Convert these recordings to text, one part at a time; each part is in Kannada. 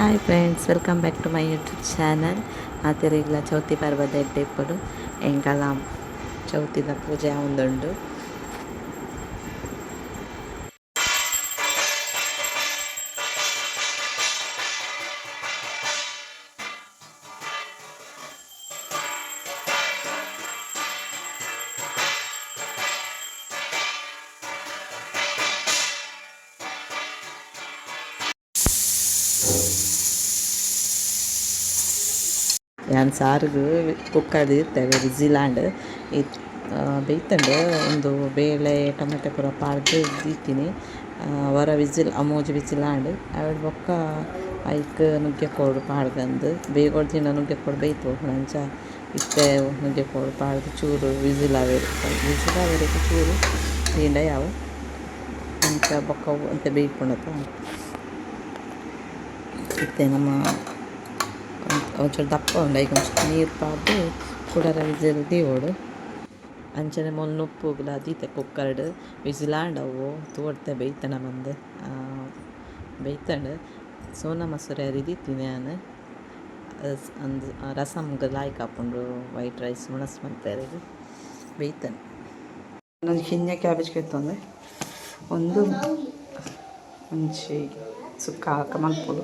hi friends welcome back to my YouTube channel ఆ తిరిగిల చవితి పర్వత ఇప్పుడు ఇంకా చవితిల పూజ ఉందుండు ಯಾನ್ ಸಾರಿಗೆ ಕುಕ್ಕದು ಇರ್ತೇವೆ ವಿಜಿಲಾಂಡ್ ಬೇಯ್ತಂಡು ಒಂದು ಬೇಳೆ, ಟೊಮೆಟೊ ಪೂರ ಪಾಡ್ದು ದೀತೀನಿ ವರ ವಿಜಿಲ್ ಅಮೋಜಿ ವಿಜಿಲಾಂಡ್ ಅವೆಡ್ ಬೊಕ್ಕ ಐಕ್ ನುಗ್ಗೆಕೋಡು ಪಾಡ್ದಂದು ಬೇಗೋಡ್ ದಿನ ನುಗ್ಗೆಕೋಡು ಬೇಯ್ತು ಅಂಚ ಇತ್ತೆ ನುಗ್ಗೆಕೋಡು ಪಾಡ್ದು ಚೂರು ವಿಸಿಲ್ ಆವೇರು ವಿಸಿಲ್ ಆವೇರಕ್ಕೆ ಚೂರು ತೀಂಡ ಯಾವ? ಅಂಚ ಬೊಕ್ಕ ಅಂತೆ ಬೇಯ್ಕೊಂಡತ್ತ ಇತ್ತೆ ನಮ್ಮ ಒಂಚೂರು ದಪ್ಪ ಉಂಡು. ಈಗ ಒಂಚೂರು ನೀರು ಪಾದು ಕುಡರ ವಿಸಿಲ್ ದೀವೋಡು. ಅಂಚನೆ ಮೊಲ್ ಉಪ್ಪುಗ್ಲ ದೀತೆ ಕುಕ್ಕರ್ಡ್ ಅವು ತೋಡ್ತೆ ಬೇಯ್ತನ ಮಂದೆ. ಬೇಯ್ತಂಡು. ಸೋನಾ ಮಸೂರಿ ಅರಿದಿತ್ತೀನಿ ನಾನು. ಅಂದ್ ರಸಮ್ ಲಾಯ್ಕ್ ಹಾಕೊಂಡು ವೈಟ್ ರೈಸ್ ಮುಣಸ್ ಮಾಡ್ತಾರೆ ಬೇಯ್ತಾನೆ. ಒಂದು ಹಿಂದೆ ಕ್ಯಾಬೇಜ್ ಕೆತ್ತೊಂದೆ ಒಂದು ಮುಂಚೆ ಸುಕ್ಕ ಹಾಕ ಮಲ್ಪುಡು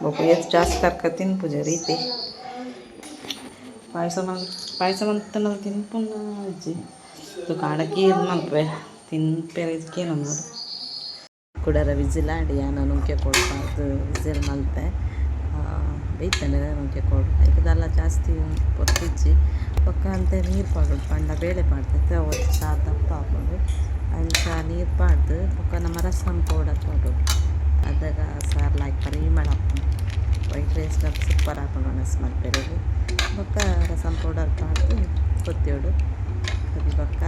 ಬೊಕ್ಕ ಎಷ್ಟು ಜಾಸ್ತಿ ತರ್ಕ ತಿನ್ಪುಜ ರೀತಿ. ಪಾಯಸ ಮಾಡಿ, ಪಾಯಸ ಮಂತನ ತಿನ್ಪುನ ಅಜ್ಜಿ. ಇದು ಕಾಡಕ್ಕೆ ಇದು ಮಲ್ಪೆ ತಿನ್ಪೆರೆ ಇದಕ್ಕೇನು ನೋಡು. ವಿಸಿಲ್ ಆಡಿಯ ನಾನು ಉಂಕೆ ಕೊಡ್ಬಾರ್ದು, ವಿಸಿಲ್ ಮಲ್ತೆ ಬೇಯ್ತಾನೆ ನನಗೆ ಕೊಡು ಇದೆಲ್ಲ ಜಾಸ್ತಿ ಪೊತ್ತಿಜ್ಜಿ ಪಕ್ಕ ಅಂತ ನೀರು ಪಾಡೋದು, ಪಂಡ ಬೇಳೆ ಪಾಡ್ತೈತೆ ಅವತ್ತು ಸಾರು ದಪ್ಪ ಹಾಕೊಂಡು ಅಂಚ ನೀರು ಪಾಡ್ದು, ಪಕ್ಕ ನಮ್ಮ ರಸಮ್ ಪೌಡರ್ ಪಾಡೋದು ಅದಾಗ ಸಾರು ಲಾಯ್ಕ್ ಪರಿಮಳ ವೈಟ್ ರೈಸ್ ಸೂಪರ್ ಹಾಕೊಂಡು ಒಣಸ್ ಮಲ್ಪೆರೆದು ಪಕ್ಕ ರಸಮ್ ಪೌಡರ್ ಪಾಡ್ದು ಕೊತ್ತೇಡು ಅದು ಬೊಕ್ಕ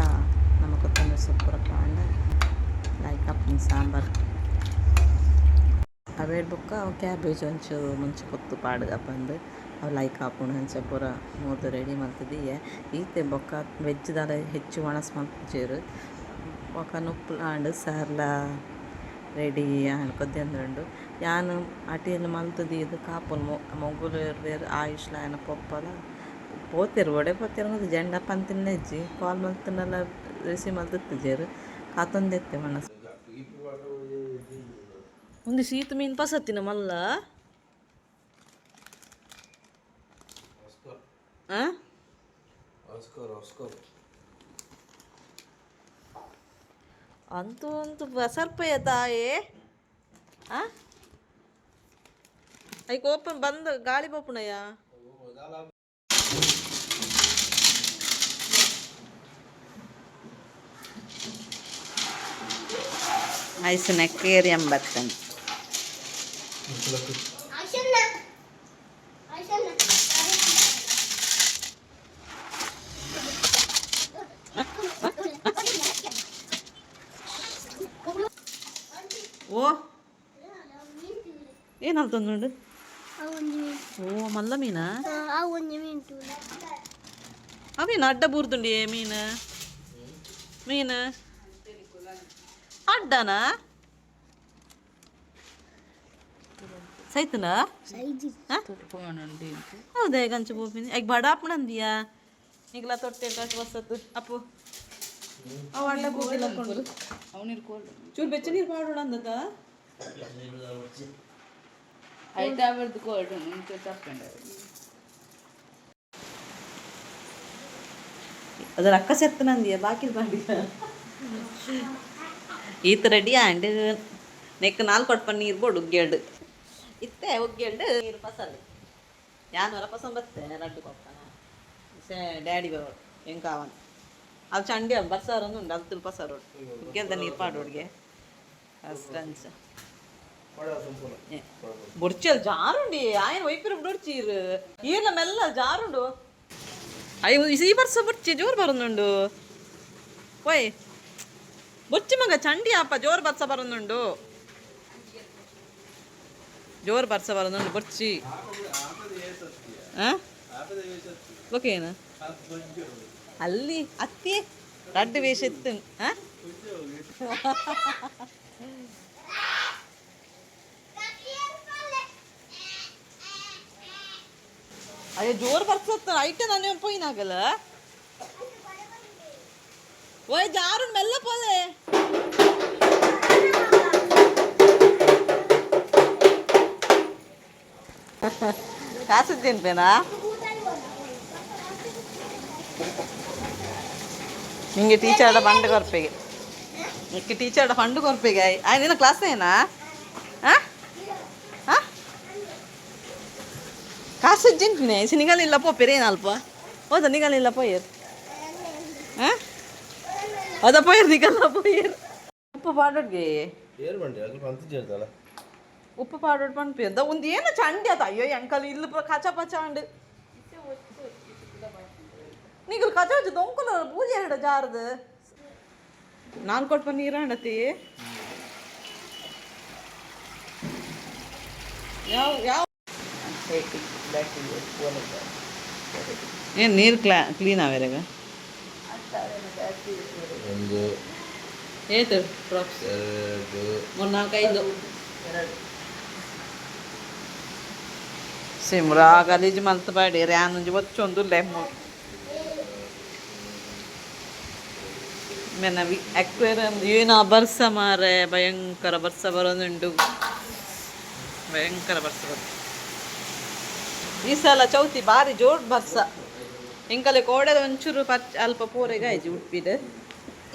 ನಮ್ಮ ಕೊತ್ತಂಬರಿ ಸೂಪರ್ ಪಾಂಡ ಲೈಕ್ ಅಪ್ಪನ ಸಾಂಬಾರು. ಅವೇಡ್ ಬೊಕ್ಕ ಕ್ಯಾಬೇಜ್ ಒಂಚೂರು ಮುಂಚೆ ಕೊತ್ತು ಪಾಡ್ಗ ಬಂದು ಅವು ಲೈಕ್ ಹಾಕೊಂಡು ಹಂಚ ಪೂರ ಮೂರು ರೆಡಿ ಮಾಡ್ತಿದ್ದೀಯ ಈತೆ ಬೊಕ್ಕ ವೆಜ್ದಾಲ ಹೆಚ್ಚು ಒಣಸ್ ಮಾಡ್ತೀರು ಬೊಕ್ಕ ಆಂಡ್ ಸಾರ್ಲ ರೆಡಿ ಅನ್ಕೊದ್ದೆ ಅಂದ್ರಂಡು. ಯಾನ್ ಅಟಿಯಲ್ಲಿ ಮಲ್ತದಿ ದೀದ್ ಕಾಪುನ್ ಮೊಗ್ಗುಲು ಬೇರೆ ಆಯುಷ್ಲ ಏನ ಪೊಪ್ಪಲ. ಪೋತೆರು ಒಡೆ ಪೋತೆರ್ ಅದು ಜೆಂಡ ಪಂತಿನ ಹೆಜ್ಜಿ ಕಾಲ್ ಮಲ್ತನೆಲ್ಲ ರಿಸೀವ್ ಮಲ್ತಿದ್ದೇರು ಕಾತೊಂದೆತ್ತೆ ಮನಸ್ಸು ಒಂದು ಶೀತ ಮೀನ್ ಪಸತ್ತಿನ ಮಲ್ಲ? ಆ? ಅಂತೂ ಅಂತೂ ಬಸರ್ಪಯ್ಯ ತಾಯೇ? ಆ? ಐಕ್ ಓಪನ್ ಬಂದು ಗಾಳಿ ಬೋಪುಣಯ್ಯ ಐಸು ನೆಕ್ಕೇರಿ ಎಂಬತ್ತಂತ ಓ. ಏನಂತಂದು ಓ, ಮಲ್ಲ ಮೀನಾ? ಅವೇನು ಅಡ್ಡ ಬೂರ್ದುಂಡಿ ಮೀನು? ಮೀನು? ಅಡ್ಡನಾ? ಸೈತನಾ? ಹೌದಾ ಈಗ ಅಂಚು ಬೋಪಿನಿ ಈಗ ಬಡ ಅಪ್ಪನಂದಿಯಾ ಈಗಲ ತೊಟ್ಟೆ ಕಾಸು ಬಸತ್ತು ಅಪ್ಪು. ಅವು ಅಡ್ಡ ಬೋಗಿಲ್ಲ ಚೂರು ಬೆಚ್ಚ ನೀರು ತಪ್ಪಂಡ ಅದರ ಅಕ್ಕ ಸೆತ್ತನಂದಿಯ ಬಾಕಿ ಮಾಡಿ ಈತ ರೆಡಿ ಆಂಡ್ ನೆಕ್ ನಾಲ್ಕು ಕೊಟ್ಪ ನೀರು ಬೋಡು ಉಗ್ಗೆಲ್ಡು ಇತ್ತೆ ಉಗ್ಗೆಲ್ಡು ನೀರು ಪಸಲು ಯಾನು ಹೊರ ಪಸಂದ ಬತ್ತೆ? ರಡ್ಡು ಕೊಪ್ಪನ ಸೇ ಡ್ಯಾಡಿ ಬರೋಡು ಹೆಂಗೆ ಕಾವನ್? ಅದು ಚಂಡಿ ಬಸ್ಸಾರೊಂದು ಉಂಟು ಅದು ತುಲ್ಪ ಸಾರು ಗೆಲ್ದ ನೀರು ಅಂಚ ಬುಡ್ಚಿ ಅಲ್ಲಿ ಜಾರುಂಡಿ ಆಯ್ನ ವೈಪಿರ ಬುಡ್ಚೀರ್ ಈರ್ಲ ಮೆಲ್ಲ ಜಾರುಂಡು ಅಯ್ಯ ಈ ಬರ್ಸ ಬುಡ್ಚಿ ಜೋರು ಬರೋದುಂಡು ಒಯ್ ಬುಚ್ಚಿ ಮಗ ಚಂಡಿ ಅಪ್ಪ ಜೋರು ಬರ್ಸ ಬರೋದುಂಡು ಜೋರು ಬರ್ಸ ಬರೋದುಂಡು ಬುಡ್ಚಿ. ಹಾಂ? ಏನು ಅಲ್ಲಿ ಅತ್ತಿ ರಡ್ಡು ವೇಷ ಇತ್ತು ಅಯ್ಯ ಜೋರ್ ಬರ್ಸತ್ತ ಐಟ ನಾನೇ ಪೋಯಿನಾಗಲ್ಲ ಓಯ್ ಜಾರು ಮೆಲ್ಲ ಪೋಲೆ ಕಾಸು ತಿನ್ಪೇನಾ ನಿಮಗೆ ಟೀಚರ್ಡ ಬಂಡ ಕೊರ್ಪೆಗೆ ನಿಮಗೆ ಟೀಚರ್ಡ ಫಂಡ್ ಕೊರ್ಪೆಗೆ ಆಯ್ತು ಕ್ಲಾಸ್ ಏನಾ ಹಾಂ ಹಾಂ ಕಾಸು ಜಿನ್ಪಿನೇ ಸಿನಿಗಲ್ ಇಲ್ಲಪ್ಪ ಪೆರೇನ ಅಲ್ಪ ಹೌದಾ ನಿಗಲ್ ಇಲ್ಲಪ್ಪ ಏರ್ ಹಾಂ ಅದಪ್ಪ ಏರ್ ನಿಗಲ್ಲಪ್ಪ ಏರ್ ಉಪ್ಪು ಪಾಡೋಡ್ಗೆ ಏರ್ ಬಂಡಿ ಅಲ್ಪ ಅಂತ ಜೇರ್ತಲ್ಲ ಉಪ್ಪು ಪಾಡೋಡ್ ಬಂದು ಒಂದು ಏನು ಚಂಡಿ ಅದ ಅಯ್ಯೋ ಅಂಕಲ್ ಇಲ್ಲ ಕಚ ಪಚ ಅಂಡು ನೀಗಲ್ ಕಚ வச்சு தொங்குல பூஜை இட ஜாருது நான் கோட் பண்ணிக்கிறேன் ಹಂಡತಿ ಯಾವ ಯಾವ ಏನು ನೀರು ಕ್ಲಾ ಕ್ಲೀನ್ ಆವೇರಾಗ ಒಂದು ಏತು ಪ್ರಾಪ್ಸ್ ಎರಡು ಮೂರು ನಾಲ್ಕೈದು ಸಿಮ್ರಾ ಗಲೀಜು ಮಲ್ತು ರ್ಯಾನ್ ಒಂಜಿ ಒಚ್ಚೊಂದು ಲೆಮ್ಮು ಮೆನ ಅಕ್ವೇರಿಯಂ ಏನು ಬರ್ಸ ಮಾರೆ ಭಯಂಕರ ಬರ್ಸ ಬರೋದುಂಟು ಭಯಂಕರ ಬರ್ಸ ಬರೋದು ಈ ಸಲ ಚೌತಿ ಬಾರಿ ಜೋಡ್ ಬರ್ಸ ಇಂಕಲೆ ಕೋಡೆದ ಒಂಚೂರು ಪಚ್ ಅಲ್ಪ ಪೂರೆಗೆ ಆಯ್ತು ಉಪ್ಪಿದ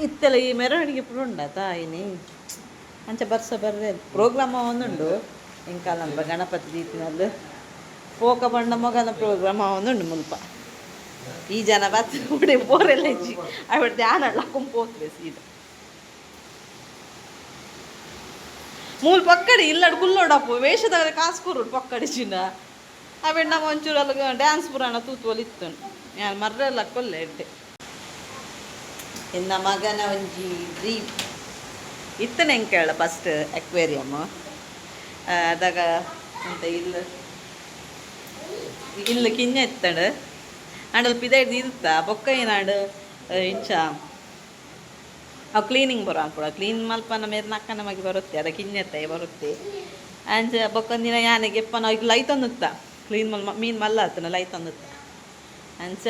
ಇತ್ತೆಲ್ಲ ಈ ಮೆರವಣಿಗೆ ಪುರುಂಡ ತಾಯಿನಿ ಅಂಚ ಬರ್ಸ ಬರ್ರೆ ಪ್ರೋಗ್ರಾಮ್ ಒಂದುಂಡು ಇಂಕಾಲಂಬ ಗಣಪತಿ ದೀಪಿನಲ್ಲಿ ಪೋಕ ಬಣ್ಣ ಮಗನ ಪ್ರೋಗ್ರಾಮ್ ಒಂದುಂಡು ಮುಲ್ಪ ಈ ಜನ ಬತ್ ಉಡೆ ಬೋರೆಲ್ಲ ಇಜ್ಜಿ ಅವಳ ಧ್ಯಾನ ಲಕ್ಕೊಂಪೋತ್ವೆ ಸೀದಾ ಮೂಲ್ ಪಕ್ಕಡಿ ಇಲ್ಲಡ್ ಕುಲ್ಲೋಡಪ್ಪು ವೇಷದವರೆ ಕಾಸು ಕೊರುಡು ಪಕ್ಕಡಿ ಚಿನ್ನ ಅವಡ್ ನಮ್ಮ ಒಂಚೂರು ಅಲ್ಲ ಡ್ಯಾನ್ಸ್ ಪುರಾಣ ತೂತ್ವಲ್ ಇತ್ತು ನಾನು ಮರ್ರೆಲ್ಲ ಕೊಲ್ಲೆ ಎಡ್ಡೆ ಇನ್ನ ಮಗನ ಒಂಜಿ ಡ್ರೀಮ್ ಇತ್ತನೆ ಹೆಂಗೆ ಕೇಳ ಫಸ್ಟ್ ಅಕ್ವೇರಿಯಮ್ ಅದಾಗ ಅಂತ ಇಲ್ಲ ಇಲ್ಲ ಕಿಂಜ ಇತ್ತಂಡು ಆಂಡಲ್ ಪಿದೈಡ್ ಇರುತ್ತ? ಬೊಕ್ಕ ಏನಾಡು ಇಂಚ. ಅವು ಕ್ಲೀನಿಂಗ್ ಬರೋ ಕೂಡ ಕ್ಲೀನ್ ಮಲ್ಪನ ಮೇಲೆ ನಕ್ಕನ ನಮಗೆ ಬರುತ್ತೆ, ಅದಕ್ಕೆ ಇನ್ನೆತ್ತ ಬರುತ್ತೆ. ಅಂಚ ಬೊಕ್ಕೊಂದಿನ ಯಾನೆಗೆ ನಾವು ಈಗ ಲೈ ತಂದುತ್ತ? ಕ್ಲೀನ್ ಮಲ್ ಮೀನು ಮಲ್ಲ ಆತನ ಲೈ ತಂದುತ್ತ? ಅಂಚ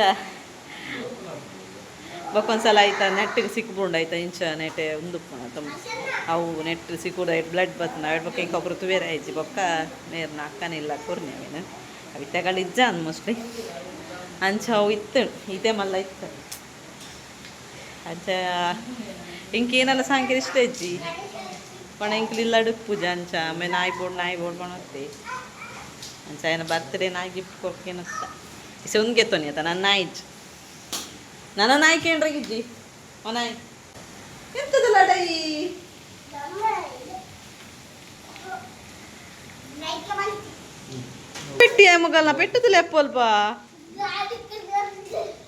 ಬೊಕ್ಕೊಂದ್ಸಲ ಆಯ್ತಾ? ನೆಟ್ಟಿಗೆ ಸಿಕ್ಬಿಂಡು ಆಯ್ತಾ ಇಂಚ, ನೆಟ್ಟೆ ಉಂದುಪ್ಪಣ ಅವು ನೆಟ್ಟು ಸಿಕ್ಕುಡು ಬ್ಲಡ್ ಬತ್ತ ನಾವು ಬೊಕ್ಕ ಒಬ್ಬರು ತುವೇರ ಆಯ್ಜಿ ಬೊಕ್ಕ ನೇರ್ನ ಅಕ್ಕನಿಲ್ಲ ಕೊರ್ನಿ ಅವೇನು ಅವು ಮೋಸ್ಟ್ಲಿ ಅಂಚ ಅವು ಇತ್ತು ಇದೇ ಮಲ್ಲ ಇತ್ತು. ಅಂಚ ಇಂಕೇನಲ್ಲ ಸಾಂಕೇರ್ ಇಷ್ಟ ಅಜ್ಜಿ ಪಣ ಇಂಕ್ಲಿಲ್ಲ ಪೂಜೆ ಅಂಚ ಆಮೇಲೆ ನಾಯಿ ಬೋರ್ಡ್ ನಾಯಿ ಬೋರ್ಡ್ ಬಣತ್ತೆ ಅಂಚ ಏನ ಬರ್ತಡೇ ನಾಯಿ ಗಿಫ್ಟ್ ಕೊಕ್ಕೇನತ್ತ ಇಸ ಉಂಗೆ ತೊನಿ ಆತ ನನ್ನ ನಾಯಿ ನನ್ನ ನಾಯಿ ಕೇಂದ್ರಾಗಿಜ್ಜಿ ಓ ನಾಯಿ. ಎಂತದಲ್ಲ ಡೈ? ಪೆಟ್ಟಿ ಮುಗಲ್ನ ಪೆಟ್ಟದಲ್ಲ ಎಪ್ಪ ಅಲ್ಪ.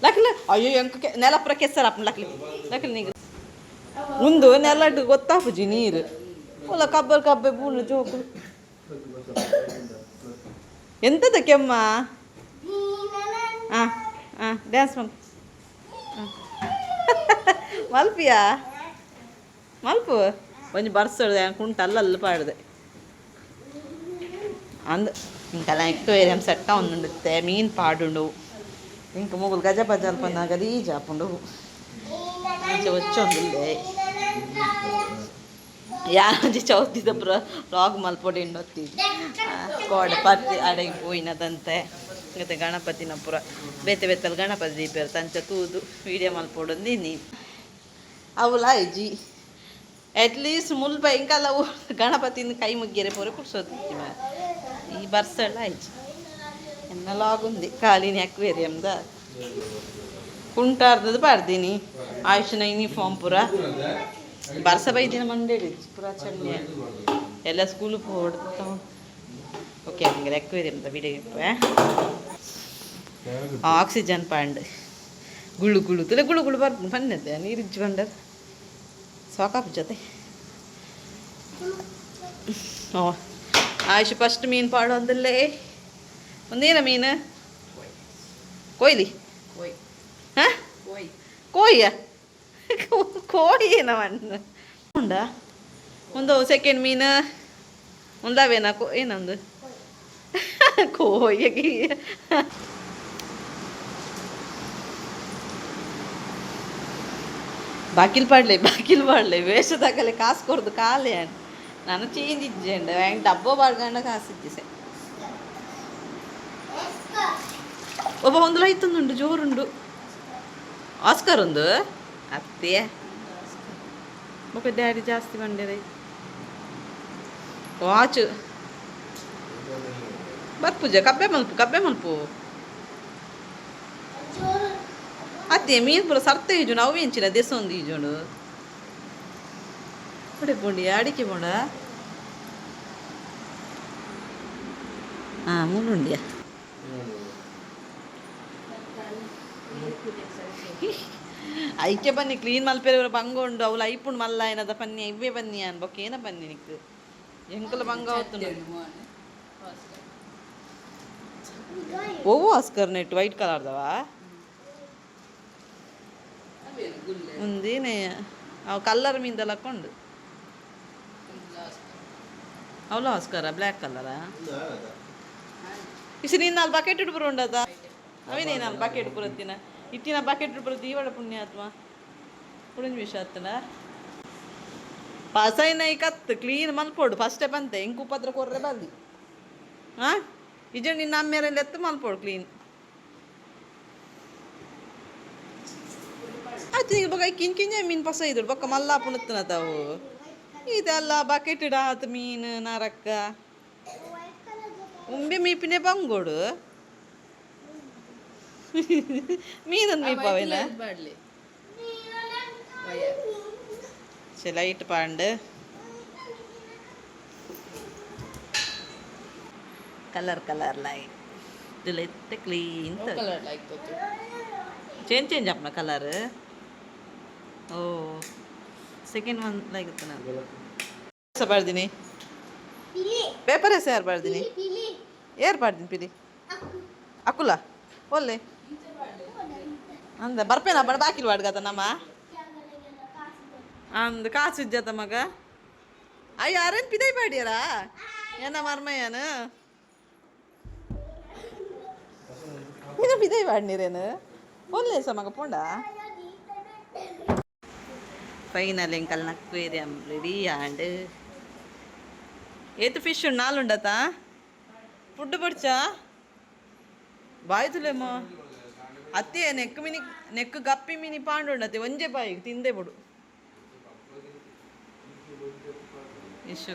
ಲಕ್ಲ ಅಯ್ಯೋ ಎಂಕ ನೆಲಪುರ ಕೆಸರಪ್ಪ ಲಕ್ಲಿ ಲಕ್ಲಿ ನೀಗ ಒಂದು ನೆಲಡ್ ಗೊತ್ತಾಪುಜಿ ನೀರು ಒಲ್ಲ ಕಬ್ಬರ್ ಕಬ್ಬೆ ಬೂನು ಜೋಕು ಎಂತದ ಕೆಮ್ಮ ಹಾಂ ಹಾಂ ಡ್ಯಾನ್ಸ್ ಮಾಡು ಮಲ್ಪಿಯಾ ಮಲ್ಪು ಒಂಜಿ ಬರ್ಸಡ್ದೆ ಕುಂಟ ಅಲ್ಲಲ್ಲಿ ಪಾಡ್ದೆ ಅಂದ್ ಇಂಕಲ್ಲ ಎಕ್ವೇರಿಯಂ ಸೆಟ್ಟ ಒಂದುಂಡುತ್ತೆ ಮೀನು ಪಾಡುಂಡು ಮುಗುಲು ಗಜ బజాలు పన్నా ಹಾಪುಂಡು ಆಚೆ ಯಾರು ಯಾಜಿ ಚೌತಿದ ಪ್ರ ರಾಗ್ ಮಲ್ಪೊಡಿ ಒತ್ತಿ ಕೋಡೆ ಪತ್ತಿ ಅಡಗಿ ಪೋಯಿನದಂತೆ ಮತ್ತೆ ಗಣಪತಿನ ಪುರ. ಬೇತೆ ಬೇತಲ್ ಗಣಪತಿ ದೀಪ ತಂಚ ತೂದು ವೀಡಿಯೋ ಮಲ್ಪೊಡೊಂದು ನೀ. ಅವಲ ಐಜಿ ಅಟ್ಲೀಸ್ಟ್ ಮುಲ್ಪ ಇಂಕಲ್ಲ ಗಣಪತಿನ ಕೈ ಮುಗ್ಗಿರೆ ಪೂರ ಕುಡ್ಸೋದು ಈ ಬರ್ಸಲ್ಲ ಐಜಿ ಆಗುಂది ಕಾಲಿನ ಅಕ್ವೇರಿಯಮ್ದ ಕುಂಟಾರ್ದದು ಪಾಡ್ದೀನಿ. ಆಯುಷನ ಯೂನಿಫಾರ್ಮ್ ಪೂರ. ಬರ್ಸ ಬೈದಿನ ಮಂಡೇಳಿ ಪೂರ ಚೆನ್ನ ಎಲ್ಲ ಸ್ಕೂಲು ಪೋಡ್ತಾ ಓಕೆ ಹಂಗೆ ದ ವಿಡಿಯೋ ಆಕ್ಸಿಜನ್ ಪಾಂಡ್. ಗುಳು ಗುಳು ತುಲೆ ಗುಳು ಗುಳು ಬರ್ ಬಂದಿದ್ದೆ ನೀರು ಬಂಡರ್ ಸಾಕಾಪ್ ಜೊತೆ. ಓ, ಆಯುಷ್ ಫಸ್ಟ್ ಮೀನು ಪಾಡು ಅಂದಲ್ಲೇ. ಒಂದೇನ ಮೀನು? ಕೊಯ್ಲಿ? ಹಾಂ? ಕೋಯ. ಕೋಯಿ ಏನವ ಉಂಡ? ಒಂದು ಸೆಕೆಂಡ್ ಮೀನು. ಒಂದಾವೇನ? ಕೋ ಏನೊಂದು? ಕೋಯ ಬಾಕಿಲ್ ಪಾಡ್ಲೆ ಬಾಕಿಲ್ ಪಾಡ್ಲೆ. ವೇಷದಾಗಲೇ ಕಾಸು ಕೊಡ್ದು ಕಾಲೇ ನಾನು ಚೇಂಜ್ ಇಜ್ಜೆ ಅಂಡ ಡಬ್ಬೋ ಬಾಡ್ಗಂಡ ಕಾಸಿದ್ದೆ ಸೆ. ಒಬ್ಬ ಒಂದು ಲೈತೊಂದುಂಡು ಜೋರುಂಡು. ಆಸ್ಕರ್ ಒಂದು. ಅತ್ತೆ ಒಬ್ಬ ಡ್ಯಾಡಿ ಜಾಸ್ತಿ ಬಂಡ್ಯಾರ ವಾಚ್ ಬರ್ಪುಜ ಕಬ್ಬೆ ಮಲ್ಪು ಕಬ್ಬೆ ಮಲ್ಪು. ಅತ್ತೆ ಮೀನು ಪುರ ಸರ್ತ ಈಜು ನಾವು ಎಂಚಿನ ದೆಸ ಒಂದು ಈಜುಂಡು ಹೊಡೆ ಪೋಂಡಿ ಅಡಿಕೆ ಪೋಂಡ. ಹಾಂ ಐಕ್ಯ ಬನ್ನಿ ಕ್ಲೀನ್ ಮಲ್ಪೇರವ್ರ ಬಂಗ ಉಂಡು ಅವ್ಳು ಐಪುಂಡು ಮಲ್ಲ ಏನದ ಪನ್ನಿ ಇವ್ವೆ ಬನ್ನಿ ಅನ್ಬೋಕ್ ಏನ ಬನ್ನಿ ನಿಕ್ ಎಂಕಲ ಬಂಗ ಒವು ಆಸ್ಕರ್ ನೆಟ್ ವೈಟ್ ಕಲರ್ದವ ಮುಂದೇನೆ ಅವು ಕಲ್ಲರ್ ಮೀಂದೆಲ್ಲ ಕೊಂಡು ಅವಳು ಆಸ್ಕರ ಬ್ಲ್ಯಾಕ್ ಕಲರಾ ಇಸ್ ನೀನು ಅಲ್ಲಿ ಬಕೆಟ್ ಇಡ್ಬರು ಉಂಡದ ಅವೇನೇ ಬಕೆಟ್ ಬರುತ್ತೀನ ಇಟ್ಟಿನ ಬಕೆಟ್ ಬರುತ್ತೆ ಈವಡ ಪುಣ್ಯಾತ್ಮ. ಪುಳಿಂಜ ವಿಷ ಹತ್ತನ ಪಸೈನ ಈ ಕತ್ತು ಕ್ಲೀನ್ ಮಲ್ಪೋಡು ಫಸ್ಟೇ ಬಂತೆ ಇಂಕು ಉಪದ್ರ ಕೊರ್ರೆ ಬಂದು ಹಾಂ ಇಜ ನಿನ್ನ ಅಮ್ಮೇಲೆ ಎತ್ತು ಮಲ್ಪೋಡು ಕ್ಲೀನ್ ಆಯ್ತು, ಈಗ ಬೊಕ ಕಿನ್ ಕಿಂಜ ಮೀನು ಪಸ ಇದ್ರು. ಬೊಕ್ಕ ಮಲ್ಲ ಪುಣತ್ತನ ತಾವು. ಇದೆಲ್ಲ ಬಕೆಟ್ ಇಡಾತ್ ಮೀನು ನರಕ್ಕ ಉಂಬೆ ಮೀಪಿನೇ ಬಂಗೋಡು. మీదని మీ పవేనా சில இட்டு பாண்டு கலர் கலர் లైట్ దులైతే క్లీన్ కలర్ లైక్ తోతు చేంజ్ చేంజ్ అప్న కలర్ ఓ సెకండ్ వన్ లైక్ తన సబర్దిని పేపర్ వేసే ఏర్పడింది ఏర్పడింది పిలి అక్కులా ఒల్లే ಅಂದ ಬರ್ಪೇನ ಬಡ ಬಾಕಿಲ್ ವಾಡ್ಗತ ನಮ್ಮ ಅಂದ ಕಾಸು ಇದ್ದ ಮಗ ಅಯ್ಯೋ ಅರೇನ್ ಪಿದೈ ಬಾಡ್ಯಾರ ಏನ ಮರ್ಮಯ್ಯನು ಇದು ಪಿದೈ ಬಾಡ್ನೀರೇನು ಒಲ್ಲೆ ಸ ಮಗ ಪೋಂಡ ಫೈನಲ್ ಎಂಕಲ್ ಅಕ್ವೇರಿಯಂ ರೆಡಿ ಆಂಡ್ ಏತು ಫಿಶ್ ನಾಲ್ ಉಂಡತ ಫುಡ್ ಪಡಿಚಾ ಬಾಯ್ತುಲೇಮೋ ಅತ್ತೆ ನೆಕ್ ಮಿನಿ ನೆಕ್ ಗಪ್ಪಿ ಮಿನಿ ಪಾಂಡು ಅತ್ತೆ ಒಂಜೆ ಬಾಯಿ ತಿಂದೆ ಬಿಡು. ಎಷ್ಟು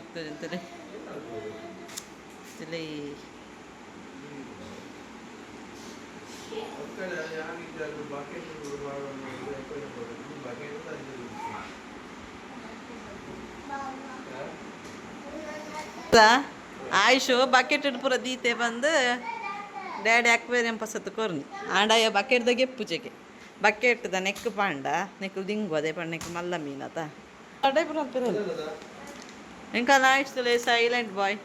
ಆಯುಷು ಬಕೆಟ್ ಪೂರ ದೀತೆ ಬಂದು ಡ್ಯಾಡಿ ಅಕ್ವೇರಿಯಂ ಪಸತ್ತು ಕೊರ್ನಿ. ಆಂಡಾಯ ಬಕೆಟ್ದಾಗೆ ಪೂಜೆಗೆ. ಬಕೆಟ್ದ ನೆಕ್ ಪಾಂಡ ನೆಕ್ ದಿಂಗು ಅದೇ ಪಂಡ ನೆಕ್ ಮಲ್ಲ ಮೀನತ ಇಂಕ ನಾಯಿಸ್ತಲೇ ಸೈಲೆಂಟ್ ಬಾಯ್.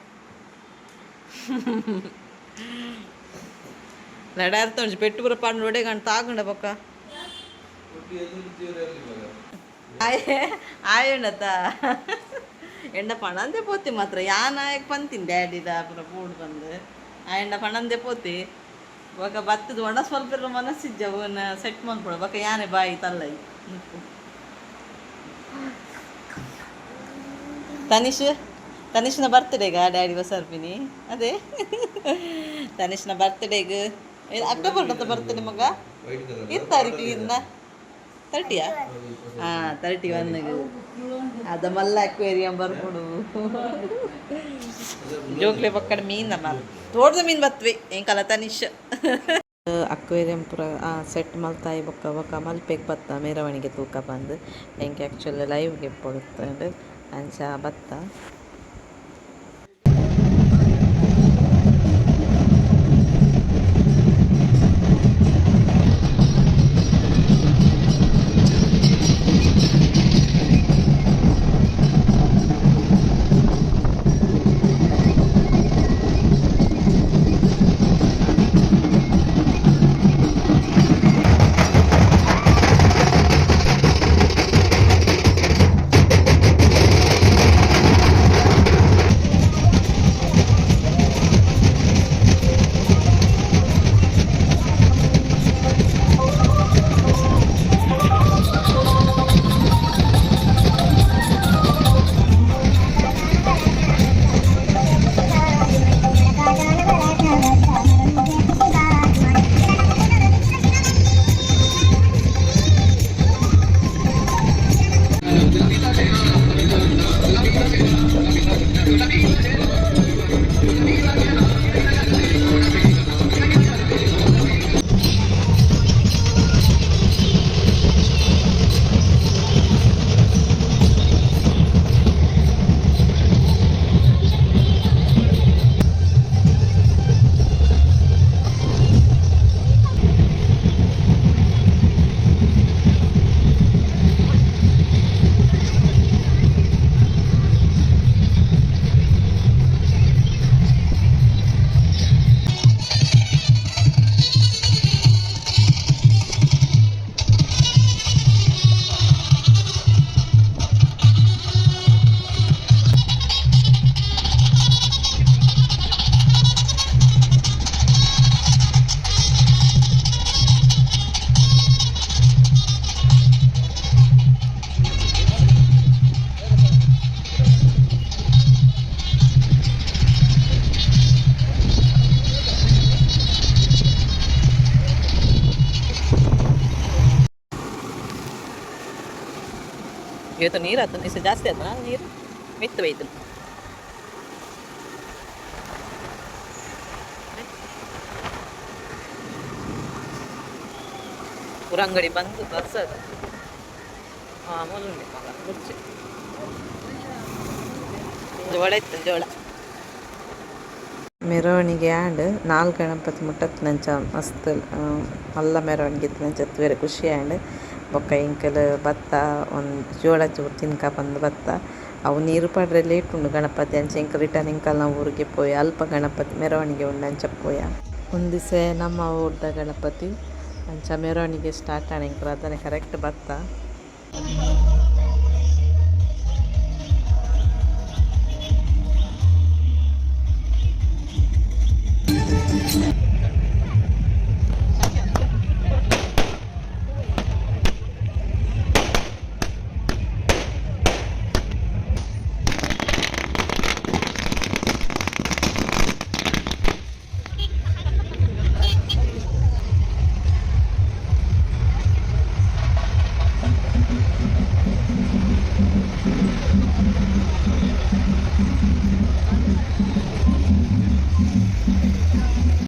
ಲಡಾರ್ತ ಉಂಟು ಪೆಟ್ಟು ಬುರ ಪಾಂಡು ಒಡೆ ಗಂಡ ತಾಗೊಂಡ ಪಕ್ಕ. ಆಯೋಣತ ಎಂಡ ಪಾಂಡ ಅಂದೆ ಪೋತಿ ಮಾತ್ರ. ಯಾ ನಾಯಕ್ ಪಂತಿನ ಡ್ಯಾಡಿದ ಪೂಡ್ ಬಂದು. ಆ ಎಂಡ ಪಣಂದೆ ಪೋತಿ. ಬೊಕ ಬತ್ತದ ಒಣ ಸ್ವಲ್ಪ ಇರೋ ಮನಸ್ಸಿಜ್ಜ ಅವನ ಸೆಟ್ ಮಾಡ್ಕೊಡ. ಬೊಕ ಯಾನೆ ಬಾಯಿ ತಲ್ಲೈ. ತನಿಷ್ ತನಿಷ್ನ ಬರ್ತ್ಡೇಗ ಡ್ಯಾಡಿ ಬಸರ್ಪಿನಿ ಅದೇ. ತನಿಷ್ನ ಬರ್ತ್ಡೇಗ್ ಅಕ್ಟೋಬರ್ ಬರ್ತಡೆ ಮಗ ಇದು ತಾರೀಕಿಗೆ ಇನ್ನ ತರ್ಟಿಯಾ? ಹಾಂ ತರ್ಟಿ ಒನ್ಗೆ ಅದ ಮಲ್ಲ ಅಕ್ವೇರಿಯಂ ಬರ್ಕೊಡು. ಜೋಕ್ಲೆ ಪಕ್ಕಡ ಮೀನ್ ಅಮ್ಮ ತೋಟದ ಮೀನ್ ಬತ್ವಿ ಎಂಕಲ ತನಿಷ್. ಅಕ್ವೇರಿಯಂ ಪುರ ಸೆಟ್ ಮಲ್ತಾಯಿ ಬೊಕ್ಕ ಬೊಕ್ಕ ಮಲ್ಪೆಗ್ ಬತ್ತ, ಮೆರವಣಿಗೆ ತೂಕ ಬಂದು. ಎಂಕೆ ಆ್ಯಕ್ಚುಲಿ ಲೈವ್ಗೆ ಪಡುತ್ತೆ ಅಂಚ ಬತ್ತ. ಇವತ್ತು ನೀರು ಆಯ್ತು ನಿಸ ಜಾಸ್ತಿ ಆಯ್ತು ನಾನು ನೀರು ಮಿತ್ತು ಬೈತು ಅಂಗಡಿ ಬಂದು ಬಸ್ ಅದು ಹಾಂ ಮೂಲಂಗಿ ಮಗ ಮುಚ್ಚಿ ಜೋಳ ಇತ್ತು ಜೋಳ ಮೆರವಣಿಗೆ ಆಂಡ್ ನಾಲ್ಕು ಗಣಪತಿ ಮುಟ್ಟತ್ ನಂಚ ಮಸ್ತ್ ಆ, ಮಲ್ಲ ಮೆರವಣಿಗೆ ಇತ್ತು ನಂಚ ಬೇರೆ ಖುಷಿ ಆಂಡ್ ಬೊಕ್ಕ ಇಂಕಲ್ ಭತ್ತ ಒಂದು ಜೋಳ ಚೂರು ತಿನ್ಕ ಪಂದ್ ಬತ್ತ, ಅವು ನೀರು ಪಾಡ್ರೆ ಲೇಟ್ ಉಂಡು ಗಣಪತಿ ಅಂಚ ಇಂಕ ರಿಟರ್ನ್ ಇಂಕಲ್ ನಾವು ಊರಿಗೆ ಪೋಯ, ಅಲ್ಪ ಗಣಪತಿ ಮೆರವಣಿಗೆ ಉಂಡು ಅಂಚ ಪೋಯ. ಒಂದು ದಿವಸ ನಮ್ಮ ಊರ್ದ ಗಣಪತಿ ಅಂಚ ಮೆರವಣಿಗೆ ಸ್ಟಾರ್ಟ್ ಆಣ ಇಂಕಲ್, ಅದನ್ನೇ ಕರೆಕ್ಟ್ ಭತ್ತ